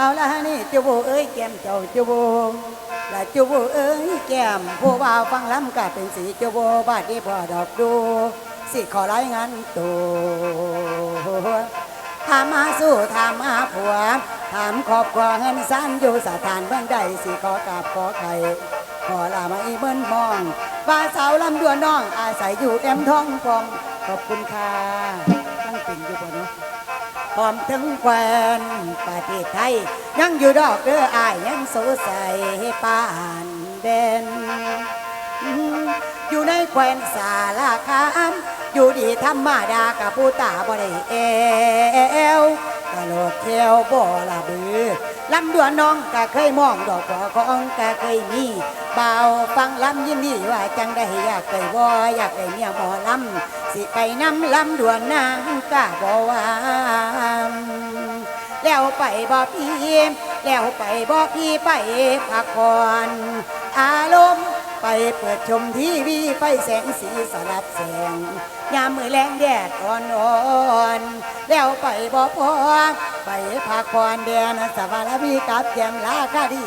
เอาละฮะนี่จูบเอ้ยแก้มเจ้าจูบและจูบเอ้ยแก้มผู้ว่าฟังล้ำกาเป็นสีจูบูบาดที่พอดอกดู สิขอรายงานตัวถามมาสู้ถามมาผัว ถามครอบครัวเงินสั้นอยู่สถานเบื้องใดสิขอกราบขอไข่ขอลามาอีเบิ้นมองว่าสาวลำดวนน้องอาศัยอยู่แอมท้องฟองขอบคุณค่ะตั้งปิ่นอยู่บ่เนาะ อมถึงแควนประเทศไทย ยังอยู่ดอกเด้ออายยังสูใสป่านเด่นอยู่ในแควนสาลาคามอยู่ดีธรรมดากับผู้ตาบ่ได้เอวตลกเที่ยวบ่ละบือ ลำดวนน้องก็เคยมองดอกบัวของก็เคยมีเบาฟังลำยินดีว่าจังได้อยากได้บ่อยากได้เมียหมอลำสิไปนำลำดวนนางกะบ่วานแล้วไปบ่พี่แล้วไปบ่พี่ไปพักผ่อนอารมณ์ ไปเปิดชมทีวีไฟแสงสีสลับแสง ยามมือแรงแดดอ่อนอ่อนแล้วไปบ่พอไปพักผ่อนเดือนสวรรค์พีกับแจมลาคาดี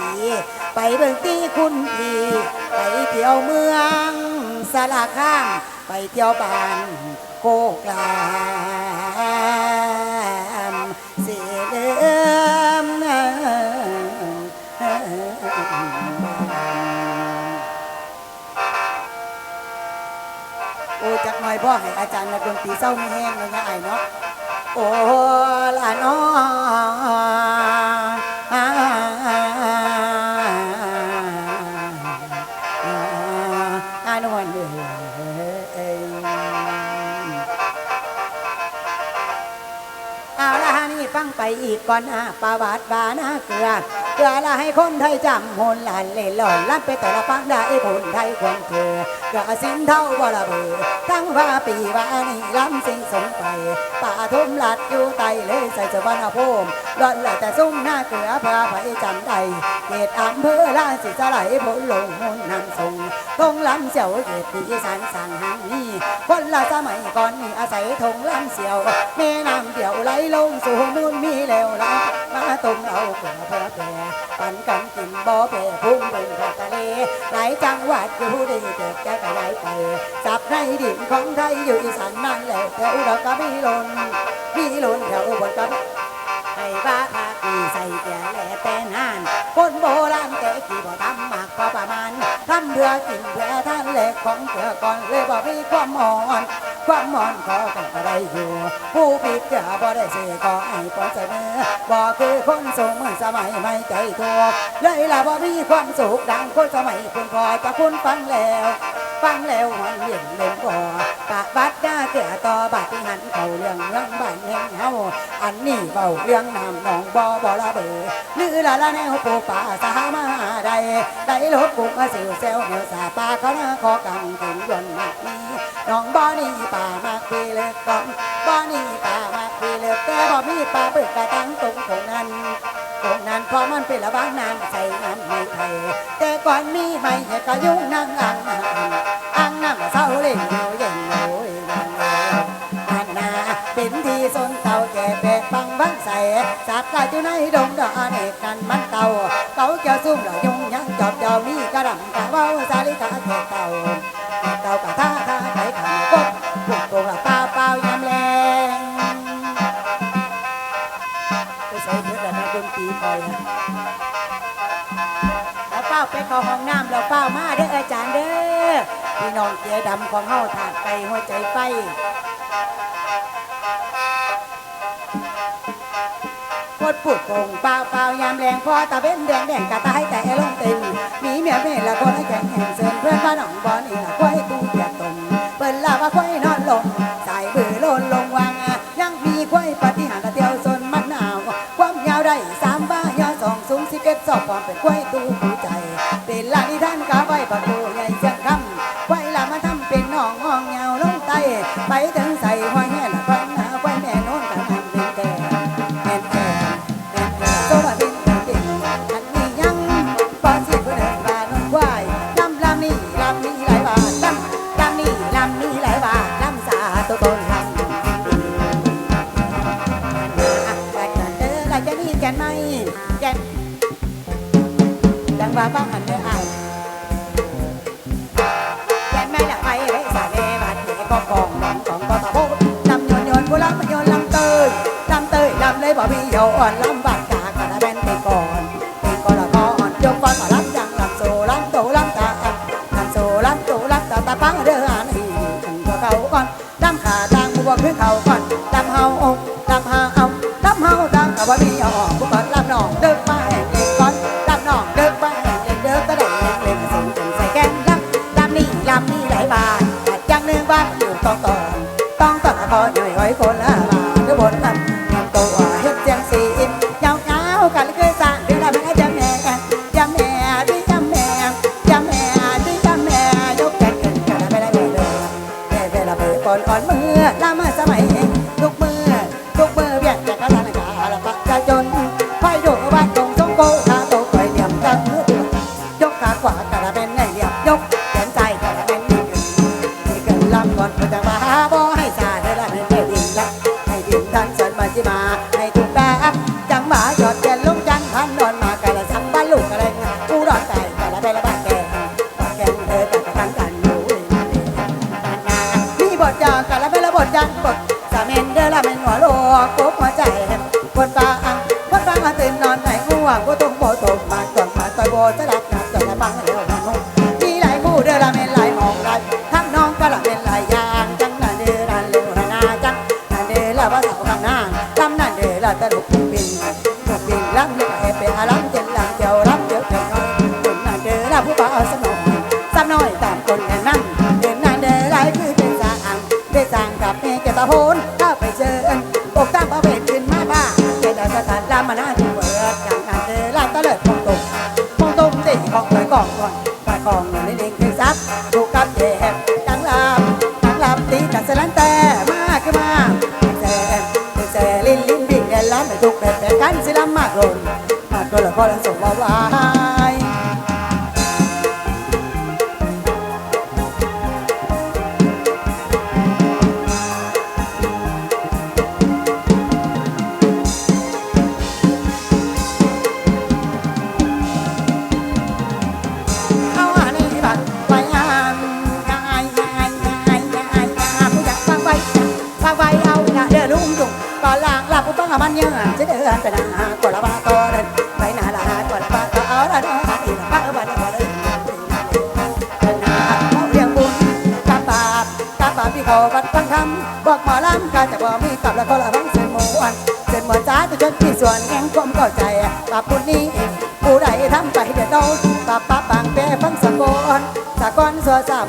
ไปเบิ่งตีคุณพีไปเที่ยวเมืองสลารคามไปเที่ยวบ้านโคกลา ปีเศร้ามีแห้งเลยนะไอ้เนาะโอ้ละน้ออานวลเอ้ยเอาละฮะนี่ฟังไปอีกก่อนอะประวัติบานาเกลือเกลือละให้คนไทยจำหนหลานเล่หล่อนรับไปแต่ละฟังได้คนไทยควรเกลือเกลือสินเท่าบ่ละเบือ ทั้งว่าปีว่านี่ล้ำสิ่งสงไป ป่าทุ่มหลัดอยู่ไตเลยใส่สวรรณภูมิร้อนละแต่ซุ้มหน้าเกลือพาไปจำได้เกตอำเภอลาสิสลายผลลงมุนนำส่งทงล้ำเสียวเกตปีสันสั่งหางนี้คนละสมัยก่อนนี่อาศัยทงล้ำเสียวแม่น้ำเดี่ยวไหลลงสู่มูลมีแล้วละมาตรงเอาเกลือเพื่อแปรปันกันกินบ่อแปรพุ่งเบิ่งทะเลหลายจังหวัดอยู่ดีเกิดแก่กระไรไปจับในดินของไทยอยู่อีสานนั่นแหละแถวดอกกระบี่ลนพี่ลุนแถวบนกับไอ้บ้าคากีใส่แก่แหล่แต่นานคนโบราณแต่กี่บ่ทำมากก็ประมาณทำเพื่อกินเพื่อท่านแหลกของเพื่อก่อนเลยบ่มีความหมอนความหอนขอกันก็ได้อยู่ ผู้ผิดเกือบ่ได้เสียก็ไอ้ปอเสนอบ่คือคนสูงเมือสมัยไม่ใจทุกเลยล่ะบ่มีความสุขดังคนสมัยคุณพอจะคุณฟังแล้ว ฟังแล้วมันเย็นเล่นบ่ปะบัดหน้าเกือต่อบัดที่หันเขาเรื่องเรื่องบ้านแห่งเฮาอันนี้เบาเรื่องน้ำหนองบ่บ่ละเบอหรือละละแนวปูป่าสามาใดได้รถกุกมาสิวเซลเนียวสาปลาเขาหน้าคอกังถึงยนต์มากนี้น้องบ่นี่ป่ามากปีเล็กก้องบ่นี่ป่ามากปีเล็กแต่บ่มีป่าเปิดกระตังตรงตรงนั้น ตรงนั้นเพราะมันเป็นระบางน้ำใส่น้ำไม่ไทยแต่ก่อนมีไม่เหตุก็ยุ่งนั่งอ่างน้ำอ่างน้ำเศร้าเล่นอยู่เย็นโอยนางเลยอันนาเป็นที่สนเต่าแก่แปะปังบังใส่สัตว์กายอยู่ในดงดอกเนกกันมันเต่าเต่าเจ้าซุ่มเหล่ายุ่งยังจอบจ้ามีกระดำกะเว้าสาลิกาแก่เต่าเต่ากะท่าท่าไก่ขันกบพวกตัวละเปล่าเปล่า แล้วเป้าไปเข้าห้องน้ำแล้วเป้ามาเด้ออาจารย์เด้อพี่น้องเจ๊ดำของเฮาถาดไก่หัวใจไฟพดปุดโป่งเปล่าเปล่ายามแรงพอตาเบ้นแดงแดงกะตายแต่ลงเต็มมีเมียเม่ละคนให้แข่งแห่งเซินเพื่อนบ้านหนองบอนี่ละควายตู้เกียตนเปิ้นลาว่าควายนอนลง สิบเอ็ กกองลังกองก็ตาโพลำโยนโยนโบลังโยนลำเตยลำเตยลำเลยบ่มีโยนลำ ก่อนก่อนเมื่อลามาสมัย ละเป็นลายย่างจังนั่นเดือรันเลวนาจังนั่นเดือละว่าสาวกันนางจำนั่นเดือละตลกเปิน 快来走吧，拜。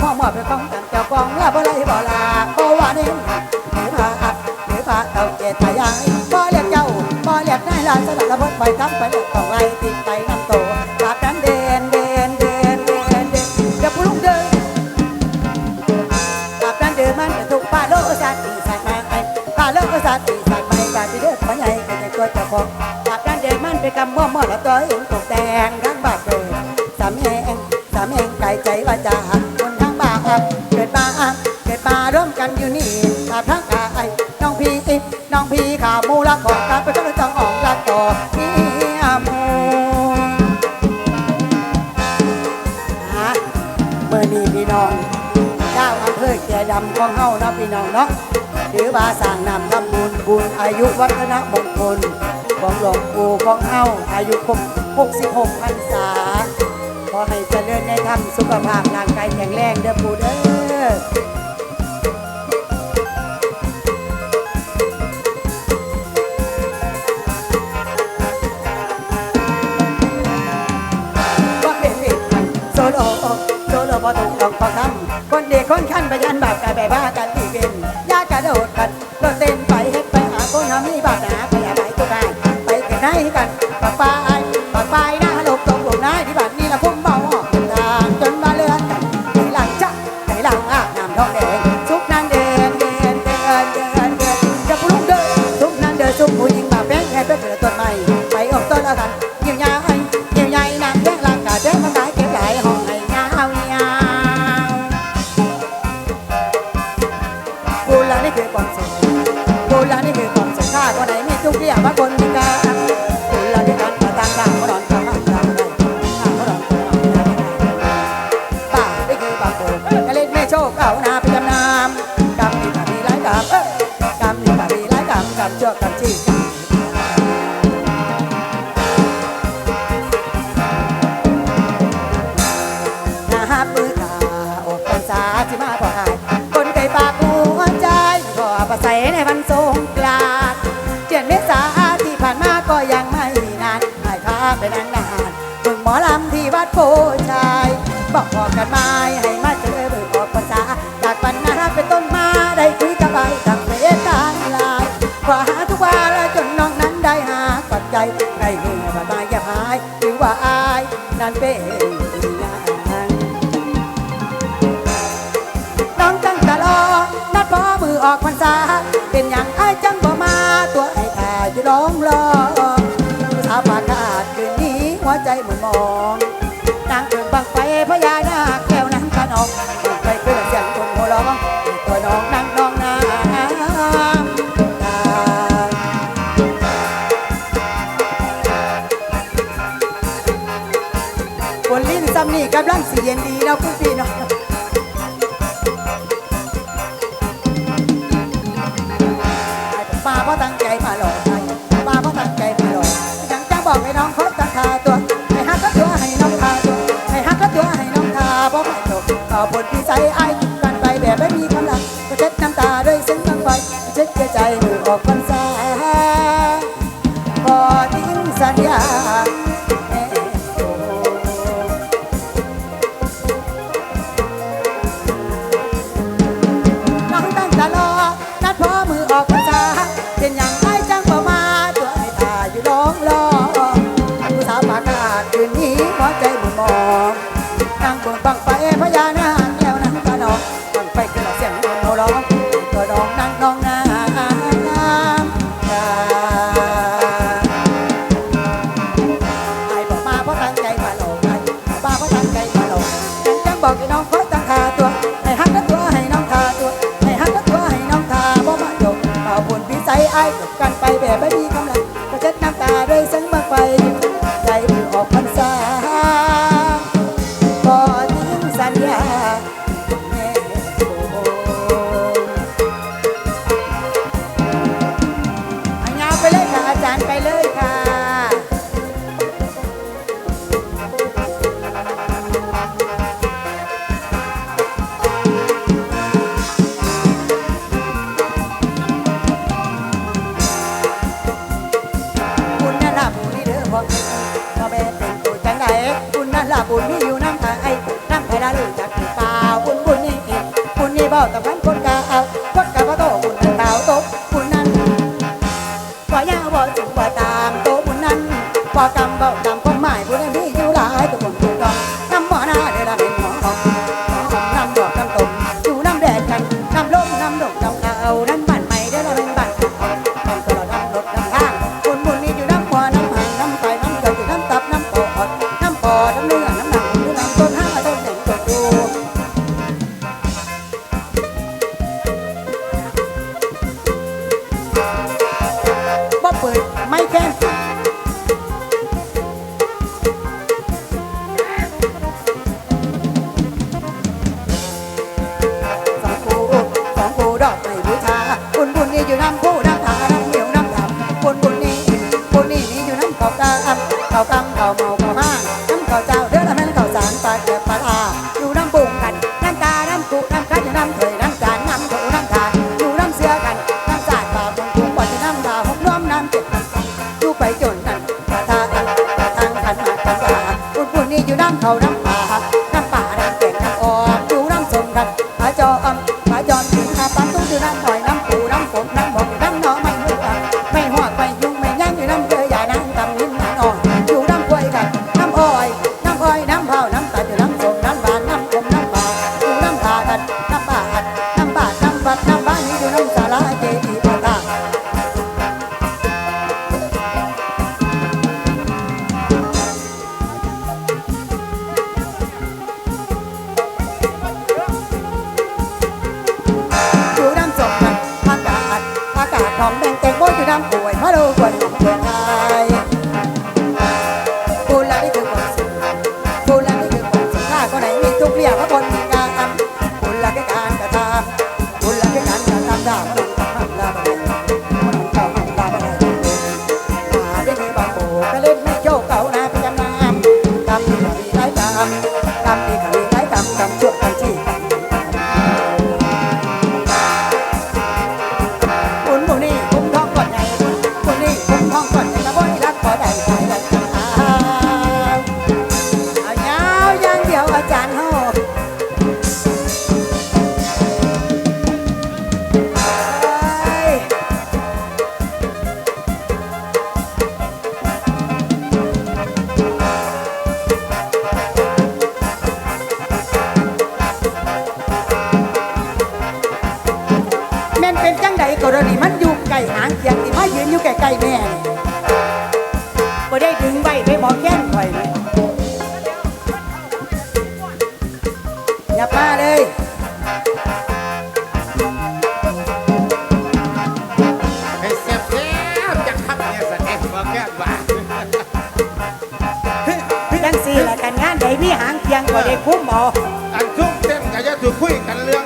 พ่อหมอบไปป้องกันเจ้ากองเมื่อบ่ไรบ่ลาโอวานิ่งหรือพาอักหรือพาเอาเกตายายบ่เรียกเจ้าบ่เรียกนายลาสลับระเบิดไปทั้งไปเรียกของไรติดไปน้ำโตปากกันเด่นเด่นเด่นเด่นเด่นกับผู้ลุงเดินปากกันเดินมันกระทุกปาโลสัตติสัตว์มาไอ้ปาโลสัตติสัตว์ไม่กาที่เลือกปัญญ่ก็นตัวเจ้าของปากกันเดินมันไปกำมั่วมั่วแล้วตัวเองตกแต่งทั้งบาดเลยสามแหงสามแหงไก่ใจว่าจะหัก พี่น้องเจ้าอำเภอแก่ดำก็เฮานะพี่น้องเนาะหรือบาสร้างนำทำบุญบุญอายุวัฒนะมงคลของหลวงปู่ของเฮาอายุครบ66พรรษาขอให้เจริญในธรรมสุขภาพร่างกายแข็งแรงเด้อปู่เด้อ ด็กคนขั้นไปยันบาปกันไปบ้ากันที่เป็นยากระโดดกัดาปือตา out. มอง นั่งบนบัง น้ำเข่าเจ้าเดือดแม่นเข่าวสารปลาเก็บปลาอาอยู่น้ำบุ่งกันน้ำตา น้ำกุน้ำคัดน้ำเถยน้ำจานน้ำโถน้ำทานอยู่น้ำเสือกันน้ำสาดปลาบุ่งกุ้งปอดที่น้ำดาวหกน้อมน้ำเจ็ตอยู่ไปจนนั่นปลาตาอัปลาทางขันมาขันสาอุ่นปุ่นนี่อยู่น้ำเขาน้ำ ได้คุ้มเอาอันซุ่มเต็มก็จะถูกคุยกันเรื่อง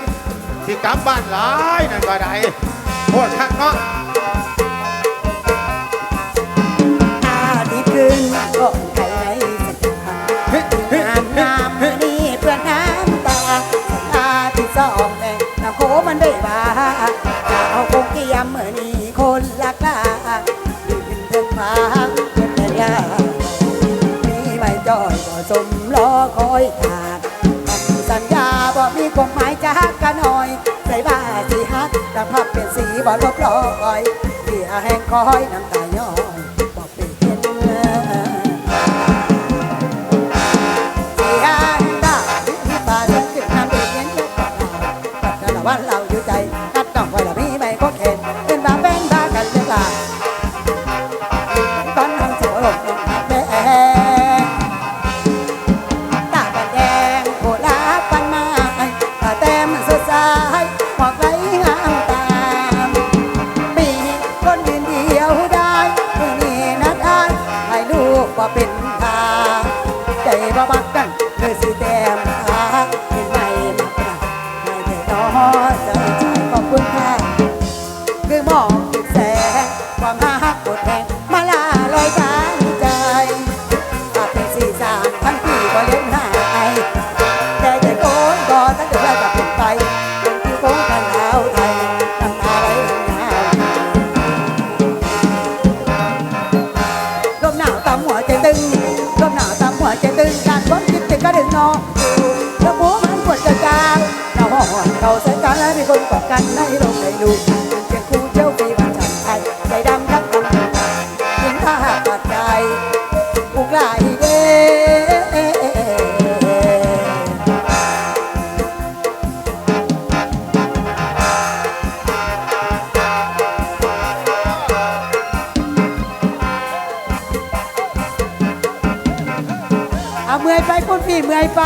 สิกลับบ้านหลายนั่นก็ได้พคตรทักเนาะ กวามหมายจากกันหน่อย ใส่บาสีฮักดังพับเป็นสีบอลลบลอยเสียแห้งคอยน้ำตาย้อย กันในโลกในลูกเสียงคู่เจ้าปีวันสันไทยใจดำรักคนหาเพียงถ้าหากปัดใจปุกลายเด้เมื่อยไปคุณนพี่เมื่อยไป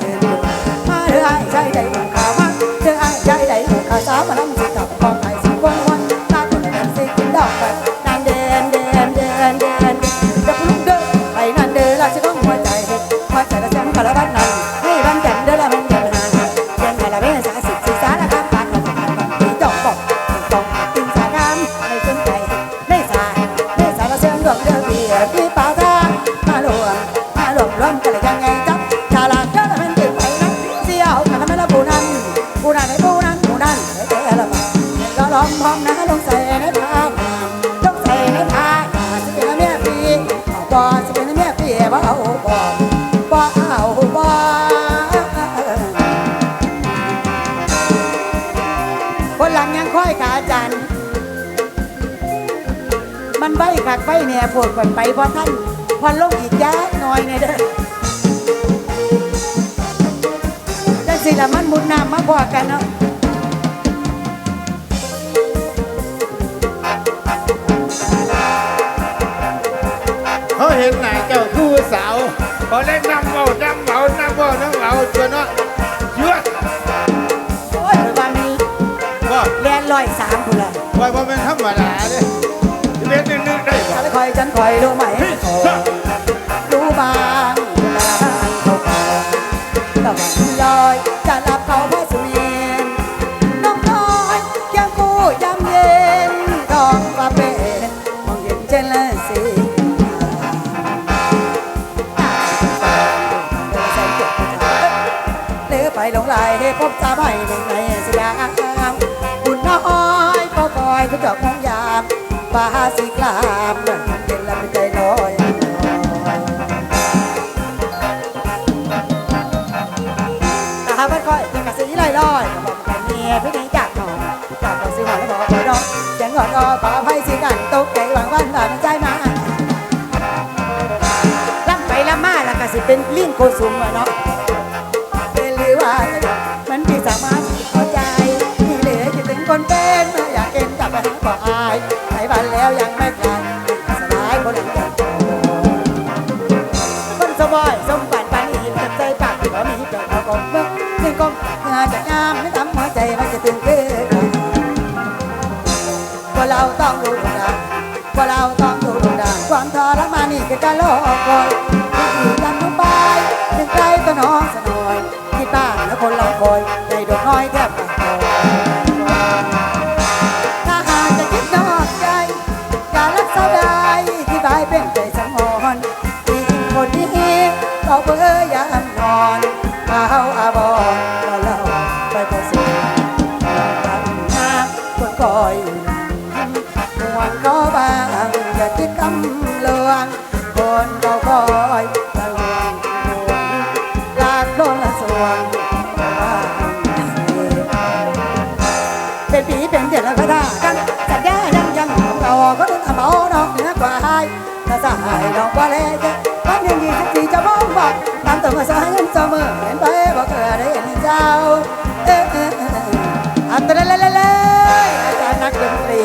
เธมาเอายใจได้ มันใบกักใบเนี่ยปวดก่นไปเพราะท่านพัอลงอีกยาหน่อยเนี่ยเด้อสิละมันมุดน้ำมาบอกกันเนาะเขาเห็นหน้าเจ้าคู่สาวพอได้นน้ำเบาน้ำเบาน้ำเบาน้ำเบาจนเนาะเยอะโอ้ยวันนี้บ่แลนลอยสามคนละว่าบ่เป็นธรรมดาเด้ ลยเล่นนึกๆได้บ่ ฉันคอยฉันคอยรู้ไหมขอ สีคลามเป็นละเป็นใจลอยตาบ้านก้อยจะกระสีลอยลอยบอกกันเมียพี่นี้จากหนอจากบอสิหวานแล้วบอกน้องเสียงก่อนก็ขอให้สิกันตกใจหวังวันผ่านใจมาลับไปลับมาแล้วก็สิเป็นลิ้นโกสุมอะเนาะเป็นหรือว่ามันพี่สามารถเข้าใจที่เหลือคิดถึงคนเป็นอยากเก็นกลับไปหาบ่อาย แล้วยังไม่กลายสลายคนอื่นคนสบายสมบัติปานนี้จะใจปากที่เขามีเจ้าเอากองเมื่อหนึ่งกองเมื่อจะงามไม่ทำหัวใจมันจะตื่นเต้นว่าเราต้องรู้ดังว่าเราต้องรู้ดังความทรมานนี่คือการรอคอยที่กันนุ่มบายหนึ่งใจตัวน้องสนอยที่บ้านแล้วคนเราคอย ก็เมาสาวให้นเสมอเห็นไปบอกเกิได้เห็นเจ้าเออเออเอออเลเลเลอาจารย์นักดนตรี